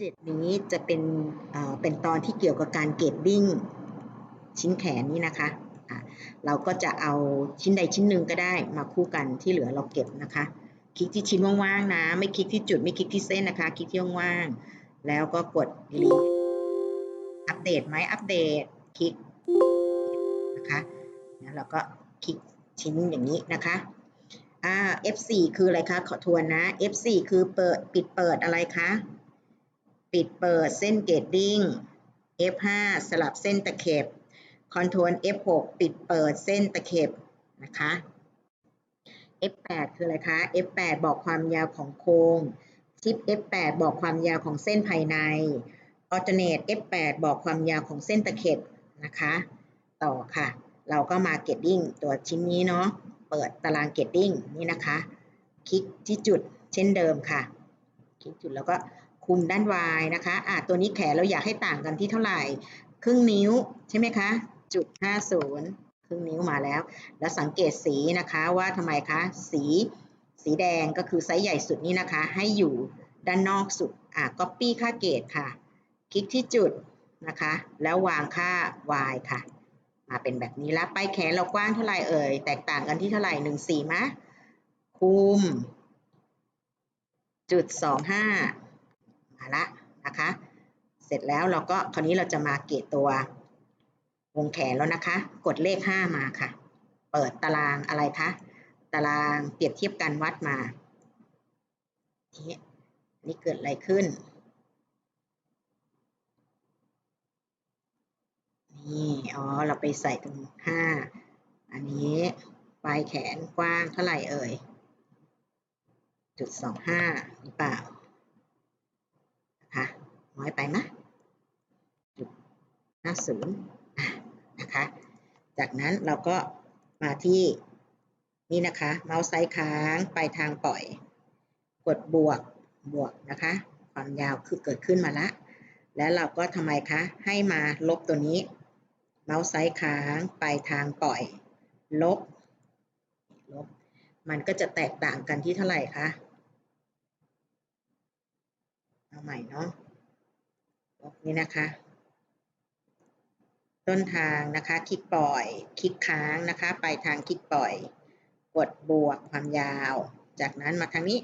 7 นี้จะเป็นเป็นตอนที่เกี่ยวกับการเกรดดิ้งชิ้นแขนนี่นะคะะเราก็จะเอาชิ้นใดชิ้นหนึ่งก็ได้มาคู่กันที่เหลือเราเก็บนะคะ คลิกที่ชิ้นว่างๆนะ ไม่คลิกที่จุดไม่คลิกที่เส้นนะคะ คลิกที่ว่างๆแล้วก็กดลิงอัปเดตไหมอัปเดตคลิกนะคะแล้วเราก็คลิกชิ้นอย่างนี้นะคะอ่า F4 คืออะไรคะขอทวนนะ F4 คือเปิดปิดเปิดอะไรคะ ปิดเปิดเส้นเกตติ้ง F5 สลับเส้นตะเข็บคอนโทรล F6 ปิดเปิดเส้นตะเข็บนะคะ F8 คืออะไรคะ F8 บอกความยาวของโค้งชิป F8 บอกความยาวของเส้นภายใน Alternate F8 บอกความยาวของเส้นตะเข็บนะคะ ต่อค่ะ เราก็มาเกตติ้งตัวชิ้นนี้เนาะ เปิดตารางเกตติ้งนี่นะคะ คลิกที่จุดเช่นเดิมค่ะ คลิกจุดแล้วก็ คุมด้าน y นะคะอะตัวนี้แขนเราอยากให้ต่างกันที่เท่าไหร่ ครึ่งนิ้วใช่ไหมคะจุด50ครึ่งนิ้วมาแล้ว แล้วสังเกตสีนะคะว่าทำไมคะ สีสีแดงก็คือไซส์ใหญ่สุดนี่นะคะ ให้อยู่ด้านนอกสุดอะ copy ค่าเกตค่ะ คลิกที่จุดนะคะ แล้ววางค่า y ค่ะ มาเป็นแบบนี้แล้วไปแขนเรากว้างเท่าไหร่เอ่ย แตกต่างกันที่เท่าไหร่หนึ่งสี่มะคุมจุดสองห้าาละนะคะ เสร็จแล้วเราก็คราวนี้เราจะมาเกตตัววงแขนแล้วนะคะ กดเลข 5 มาค่ะ เปิดตารางอะไรคะ ตารางเปรียบเทียบการวัดมานี่เกิดอะไรขึ้น นี่ อ๋อ เราไปใส่ตรง 5 อันนี้ปลายแขนกว้างเท่าไหร่เอ่ยจุดสองห้าหรือเปล่า น้อยไปไหมจุดห้าศูนย์นะคะ จากนั้นเราก็มาที่นี่นะคะ เมาส์ไซค้างไปทางปล่อย กดบวกบวกนะคะ ความยาวคือเกิดขึ้นมาละ แล้วเราก็ทำไมคะ ให้มาลบตัวนี้ เมาส์ไซค้างไปทางปล่อย ลบ ลบ มันก็จะแตกต่างกันที่เท่าไหร่คะ เอาใหม่เนาะ นี่นะคะ ต้นทางนะคะคลิกปล่อยคลิกค้างนะคะไปทางคลิกปล่อย กดบวกความยาว จากนั้นมาทางนี้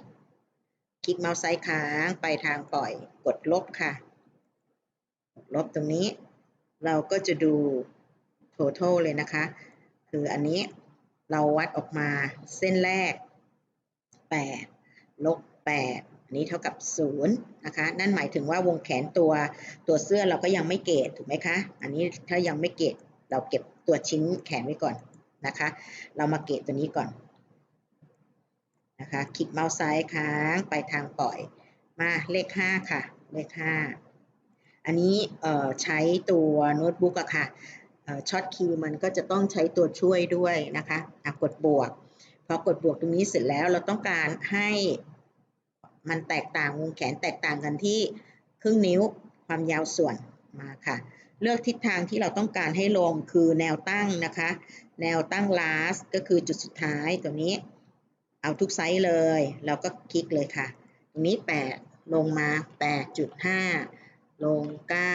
คลิกเมาส์ซ้ายค้างไปทางปล่อย กดลบค่ะ ลบตรงนี้ เราก็จะดู total เลยนะคะ คืออันนี้เราวัดออกมาเส้นแรก 8 ลบ 8 อันนี้เท่ากับ0นะคะ นั่นหมายถึงว่าวงแขนตัวตัวเสื้อเราก็ยังไม่เกตถูกไหมคะ อันนี้ถ้ายังไม่เกตเราเก็บตัวชิ้นแขนไว้ก่อนนะคะ เรามาเกตตัวนี้ก่อนนะคะ คลิกเมาส์ซ้ายค้างไปทางปล่อย มาเลข 5 ค่ะ เลข 5 อันนี้ใช้ตัวโน้ตบุ๊กอะค่ะช็อตคิวมันก็จะต้องใช้ตัวช่วยด้วยนะคะกดบวก พอกดบวกตรงนี้เสร็จแล้วเราต้องการให้ มันแตกต่างวงแขนแตกต่างกันที่ครึ่งนิ้วความยาวส่วนมาค่ะ เลือกทิศทางที่เราต้องการให้ลงคือแนวตั้งนะคะ แนวตั้ง last ก็คือจุดสุดท้ายตัวนี้ เอาทุกไซส์เลยแล้วก็คลิกเลยค่ะ ตรงนี้ 8 ลงมา 8.5 ลง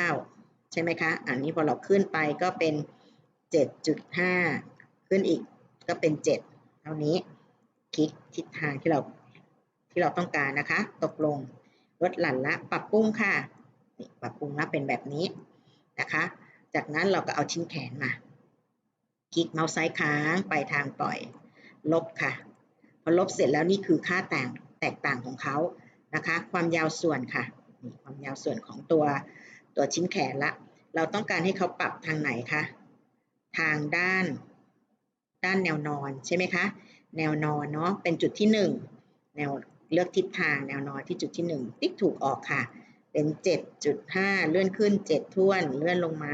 9 ใช่ไหมคะ อันนี้พอเราขึ้นไปก็เป็น 7.5 ขึ้นอีกก็เป็น 7 เท่านี้คลิกทิศทางที่เรา ที่เราต้องการนะคะ ตกลงลดหลั่นละปรับปรุงค่ะนี่ปรับปรุงแล้วเป็นแบบนี้นะคะ จากนั้นเราก็เอาชิ้นแขนมา คลิกเมาส์ซ้ายค้างไปทางปล่อย ลบค่ะ พอลบเสร็จแล้วนี่คือค่าแต่งแตกต่างของเขานะคะ ความยาวส่วนค่ะนี่ความยาวส่วนของตัวตัวชิ้นแขนละ เราต้องการให้เขาปรับทางไหนคะ ทางด้าน ด้านแนวนอนใช่ไหมคะ แนวนอนเนาะ เป็นจุดที่ 1 แนว เลือกทิศทางแนวนอนที่จุดที่ 1 ติ๊กถูกออกค่ะ เป็น 7.5 เลื่อนขึ้น 7 ท่วน เลื่อนลงมา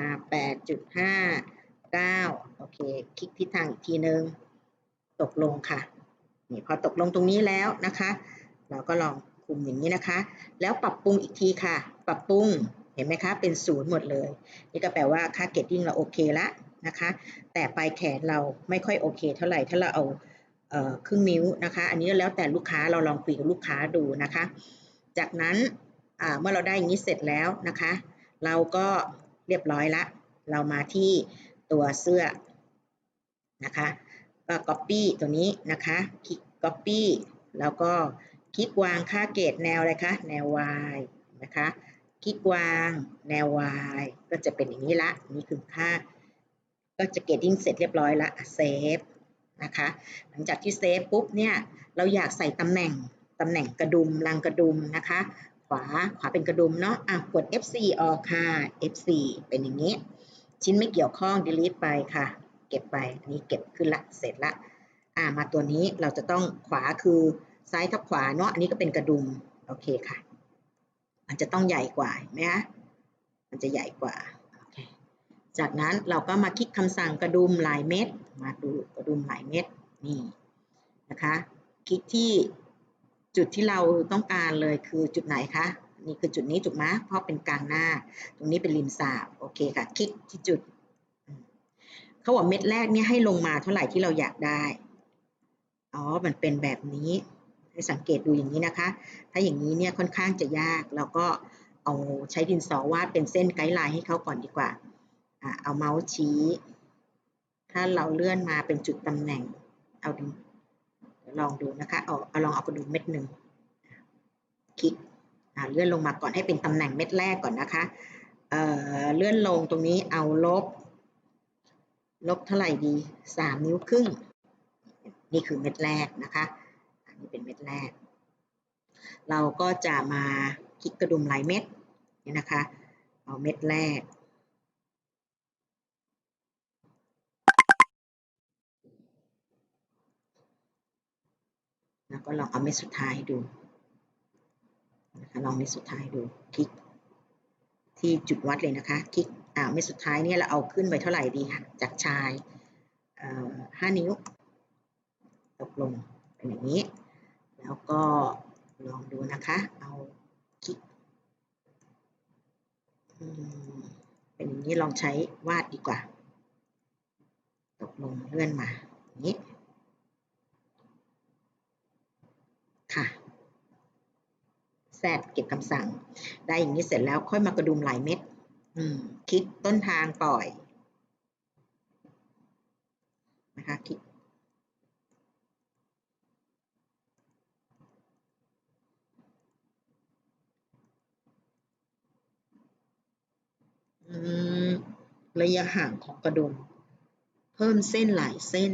8.5 9 โอเค คลิกทิศทางอีกทีนึง ตกลงค่ะ นี่พอตกลงตรงนี้แล้วนะคะ เราก็ลองคุมอย่างนี้นะคะ แล้วปรับปรุงอีกทีค่ะ ปรับปรุง เห็นไหมคะ เป็นศูนย์หมดเลย นี่ก็แปลว่าค่าเกตติ้งเราโอเคละนะคะ แต่ปลายแขนเราไม่ค่อยโอเค เท่าไหร่ ถ้าเราเอา ครึ่งนิ้วนะคะ อันนี้แล้วแต่ลูกค้าเราลองคุยกับลูกค้าดูนะคะ จากนั้นเมื่อเราได้อย่างนี้เสร็จแล้วนะคะ เราก็เรียบร้อยละ เรามาที่ตัวเสื้อนะคะก็ copy ตัวนี้นะคะคลิก copy แล้วก็คลิกวางค่าเกรดแนวอะไรคะแนว y นะคะคลิกวางแนว y ก็จะเป็นอย่างนี้ละนี่คือค่า ก็จะเกรดดิ้งเสร็จเรียบร้อยละเซฟ นะคะ หลังจากที่เซฟปุ๊บเนี่ยเราอยากใส่ตำแหน่งตำแหน่งกระดุมรังกระดุมนะคะ ขวาขวาเป็นกระดุมเนาะอะกด F4 ออกค่ะ F4 เป็นอย่างนี้ ชิ้นไม่เกี่ยวข้อง delete ไปค่ะ เก็บไปอันนี้เก็บขึ้นละเสร็จละอ่ามาตัวนี้เราจะต้องขวาคือซ้ายทับขวาเนาะอันนี้ก็เป็นกระดุมโอเคค่ะ มันจะต้องใหญ่กว่าไหมคะมันจะใหญ่กว่าโอเคจากนั้นเราก็มาคลิกคำสั่งกระดุมหลายเม็ด มาดูกระดุมหลายเม็ดนี่นะคะคลิกที่จุดที่เราต้องการเลยคือจุดไหนคะนี่คือจุดนี้ถูกไหมเพราะเป็นกลางหน้า ตรงนี้เป็นริมสาบโอเคค่ะ คลิกที่จุดเขาบอกเม็ดแรกเนี่ยให้ลงมาเท่าไหร่ที่เราอยากได้อ๋อมันเป็นแบบนี้ให้สังเกตดูอย่างนี้นะคะ ถ้าอย่างนี้เนี่ยค่อนข้างจะยากเราก็เอาใช้ดินสอวาดเป็นเส้นไกด์ไลน์ให้เขาก่อนดีกว่าอ่าเอาเมาส์ชี้ ถ้าเราเลื่อนมาเป็นจุดตำแหน่ง เอาดูลองดูนะคะเอาเอาลองเอากระดุมเม็ดหนึ่งคลิกเลื่อนลงมาก่อนให้เป็นตำแหน่งเม็ดแรกก่อนนะคะเเลื่อนลงตรงนี้เอาลบ ลบเท่าไหร่ดีสามนิ้วครึ่ง นี่คือเม็ดแรกนะคะอันนี้เป็นเม็ดแรก เราก็จะมาคลิกกระดุมหลายเม็ดนี่นะคะ เอาเม็ดแรก แล้วก็ลองเอาเม็ดสุดท้ายดูนะคะลองเม็ดสุดท้ายดูคลิก ที่จุดวัดเลยนะคะคลิกอ่าเม็ดสุดท้ายเนี่ยเราเอาขึ้นไปเท่าไหร่ดีค่ะจากชายห้านิ้วตกลงเป็นอย่างนี้ แล้วก็ลองดูนะคะ เอาคลิกเป็นอย่างนี้ลองใช้วาดดีกว่า ตกลงเลื่อนมาอย่างนี้ ค่ะ แซดเก็บคำสั่ง ได้อย่างนี้เสร็จแล้วค่อยมากระดุมหลายเม็ดคลิกต้นทางปล่อยนะคะคลิกระยะห่างของกระดุม เพิ่มเส้นหลายเส้น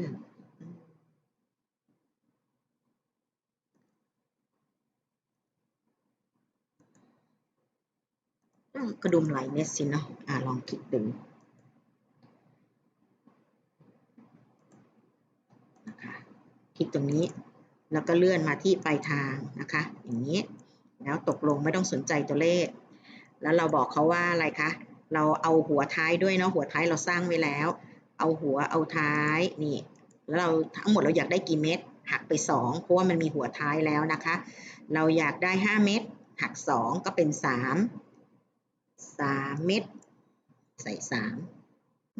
กระดุมหลายเม็ดสิเนาะอ่าลองคลิกดูนะคะคลิกตรงนี้แล้วก็เลื่อนมาที่ปลายทางนะคะ อย่างนี้ แล้วตกลงไม่ต้องสนใจตัวเลข แล้วเราบอกเขาว่าอะไรคะ เราเอาหัวท้ายด้วยเนาะหัวท้ายเราสร้างไว้แล้ว เอาหัวเอาท้ายนี่แล้วเราทั้งหมดเราอยากได้กี่เม็ดหักไป 2 เพราะว่ามันมีหัวท้ายแล้วนะคะ เราอยากได้ 5 เม็ดหัก 2 ก็เป็น 3 สามเม็ดใส่สาม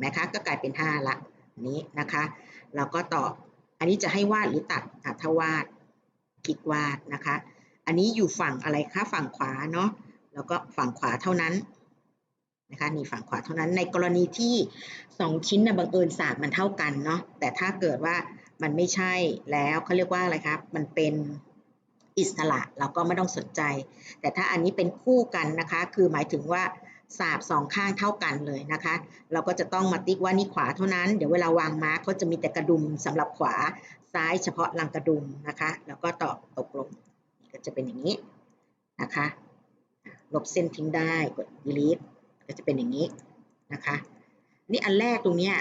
นะคะก็กลายเป็นห้าละนี้นะคะเราก็ต่ออันนี้จะให้วาดหรือตัดอะถ้าวาดคลิกวาดนะคะ อันนี้อยู่ฝั่งอะไรคะฝั่งขวาเนาะแล้วก็ฝั่งขวาเท่านั้นนะคะนี่ฝั่งขวาเท่านั้นในกรณีที่สองชิ้นนะบังเอิญศาสตร์มันเท่ากันเนาะแต่ถ้าเกิดว่ามันไม่ใช่แล้วเขาเรียกว่าอะไรครับมันเป็น อิสระเราก็ไม่ต้องสนใจ แต่ถ้าอันนี้เป็นคู่กันนะคะ คือหมายถึงว่าสาบสองข้างเท่ากันเลยนะคะ เราก็จะต้องมาติ๊กว่านี่ขวาเท่านั้น เดี๋ยวเวลาวางมาร์กเขาจะมีแต่กระดุมสำหรับขวาซ้ายเฉพาะลังกระดุมนะคะ แล้วก็ตอบตกลงก็จะเป็นอย่างนี้นะคะ ลบเส้นทิ้งได้กด delete ก็จะเป็นอย่างนี้นะคะ นี่อันแรกตรงนี้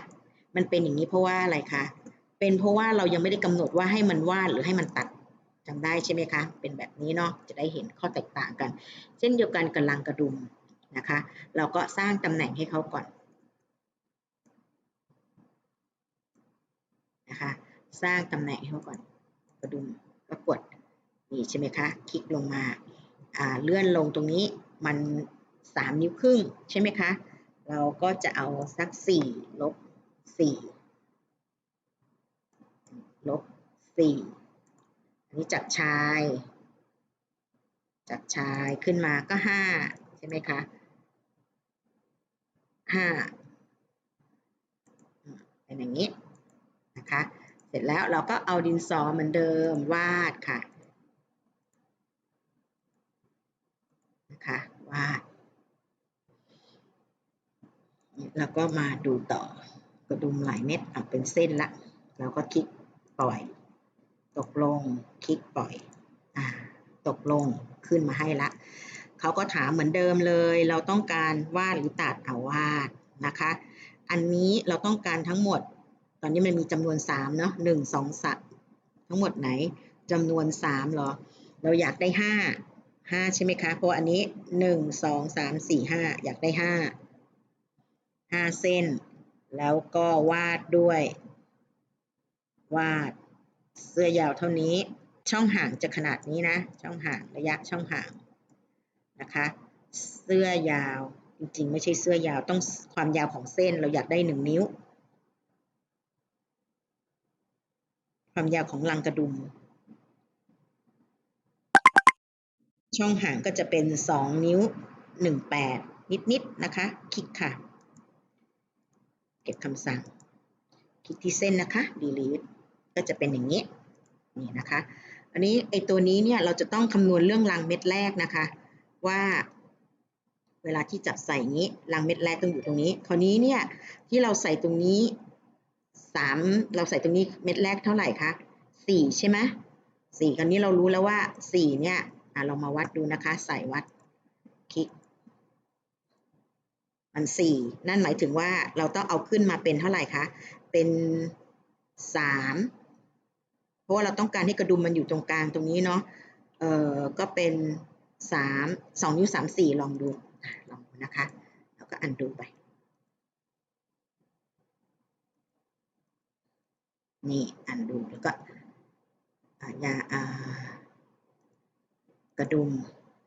มันเป็นอย่างนี้เพราะว่าอะไรคะเป็นเพราะว่าเรายังไม่ได้กำหนดว่าให้มันวาดหรือให้มันตัด จำได้ใช่ไหมคะ เป็นแบบนี้เนาะ จะได้เห็นข้อแตกต่างกัน เช่นเดียวกันกับลังกระดุมนะคะ เราก็สร้างตำแหน่งให้เขาก่อนนะคะ สร้างตำแหน่งให้เขาก่อน กระดุมก็กดนี่ใช่ไหมคะ คลิกลงมาอ่าเลื่อนลงตรงนี้มันสามนิ้วครึ่งใช่ไหมคะ เราก็จะเอาสักสี่ลบสี่ลบสี่ นี้จากชาย จากชายขึ้นมาก็ห้าใช่ไหมคะห้าเป็นอย่างนี้นะคะ เสร็จแล้วเราก็เอาดินสอเหมือนเดิมวาดค่ะนะคะวาดแล้วก็มาดูต่อกระดุมหลายเม็ดอะเป็นเส้นละ เราก็คลิกปล่อย ตกลง คลิกปล่อยอ่าตกลงขึ้นมาให้ละเขาก็ถามเหมือนเดิมเลย เราต้องการวาดหรือตัดเอาวาดนะคะ อันนี้เราต้องการทั้งหมด ตอนนี้มันมีจำนวน3เนาะหนึ่งสองสามทั้งหมดไหนจำนวน3เหรอ เราอยากได้ 5 5 ใช่ไหมคะ เพราะอันนี้ 1 2 3 4 5 อยากได้ 5 5 เส้น แล้วก็วาดด้วย วาด เสื้อยาวเท่านี้ ช่องห่างจะขนาดนี้นะ ช่องห่างระยะช่องห่างนะคะ เสื้อยาวจริงๆ ไม่ใช่เสื้อยาวต้องความยาวของเส้นเราอยากได้1นิ้ว ความยาวของลังกระดุม ช่องห่างก็จะเป็น2นิ้ว18นิดๆนะคะ คลิกค่ะ เก็บคำสั่ง คลิกที่เส้นนะคะ delete ก็จะเป็นอย่างนี้นี่นะคะ อันนี้ไอตัวนี้เนี่ยเราจะต้องคำนวณเรื่องรังเม็ดแรกนะคะ ว่า เวลาที่จับใส่นี้รังเม็ดแรกต้องอยู่ตรงนี้ คราวนี้เนี่ยที่เราใส่ตรงนี้สามเราใส่ตรงนี้เม็ดแรกเท่าไหร่คะสี่ใช่ไหมสี่คราวนี้เรารู้แล้วว่าสี่เนี่ยอะเรามาวัดดูนะคะ ใส่วัดคลิกมันสี่นั่นหมายถึงว่าเราต้องเอาขึ้นมาเป็นเท่าไหร่คะเป็นสาม เพราะว่าเราต้องการให้กระดุมมันอยู่ตรงกลางตรงนี้เนาะเอ่อก็เป็นสามสองนิ้วสามสี่ลองดูอะลองดูนะคะ แล้วก็อันดูไป นี่อันดูแล้วก็ยาอากระดุม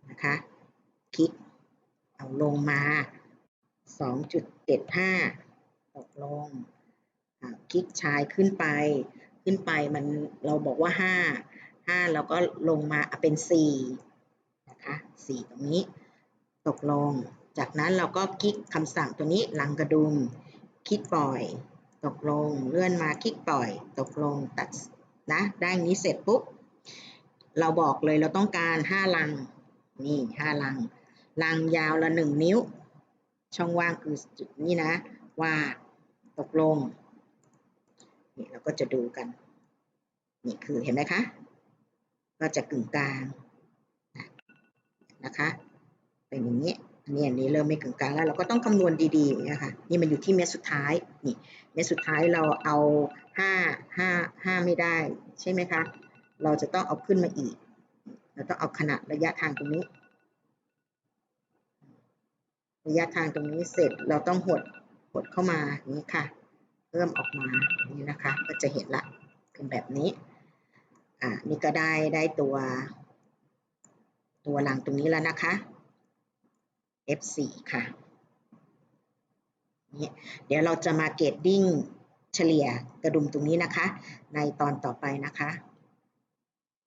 นะคะคลิกเอาลงมา 2.75 ตกลงอ่าคลิกชายขึ้นไป ขึ้นไปมันเราบอกว่า 5 5แล้วก็ลงมาเป็น4นะคะ4ตรงนี้ ตกลง จากนั้นเราก็คลิกคำสั่งตัวนี้ลังกระดุม คลิกปล่อย ตกลง เลื่อนมาคลิกปล่อย ตกลงตัดนะ ได้นี้เสร็จปุ๊บ เราบอกเลยเราต้องการ 5 ลัง นี่5ลัง ลังยาวละ 1 นิ้ว ช่องว่างคือจุดนี้นะว่าตกลง นี่เราก็จะดูกัน นี่คือเห็นไหมคะ ก็จะกึ่งกลางนะคะ เป็นอย่างนี้อันนี้อันนี้เริ่มไม่กึ่งกลางแล้ว เราก็ต้องคำนวณดีๆอย่างเงี้ยค่ะนี่มันอยู่ที่เม็ดสุดท้ายนี่เม็ดสุดท้ายเราเอาห้าห้าห้าไม่ได้ ใช่ไหมคะ เราจะต้องเอาขึ้นมาอีก เราต้องเอาขนาดระยะทางตรงนี้ ระยะทางตรงนี้เสร็จเราต้องหดหดเข้ามาอย่างนี้ค่ะ เพิ่มออกมานี่นะคะ ก็จะเห็นละเป็นแบบนี้อ่านี่ก็ได้ได้ตัว ตัวหลังตรงนี้แล้วนะคะ F4 ค่ะนี่เดี๋ยวเราจะมาเกรดดิ้งเฉลี่ยกระดุมตรงนี้นะคะ ในตอนต่อไปนะคะ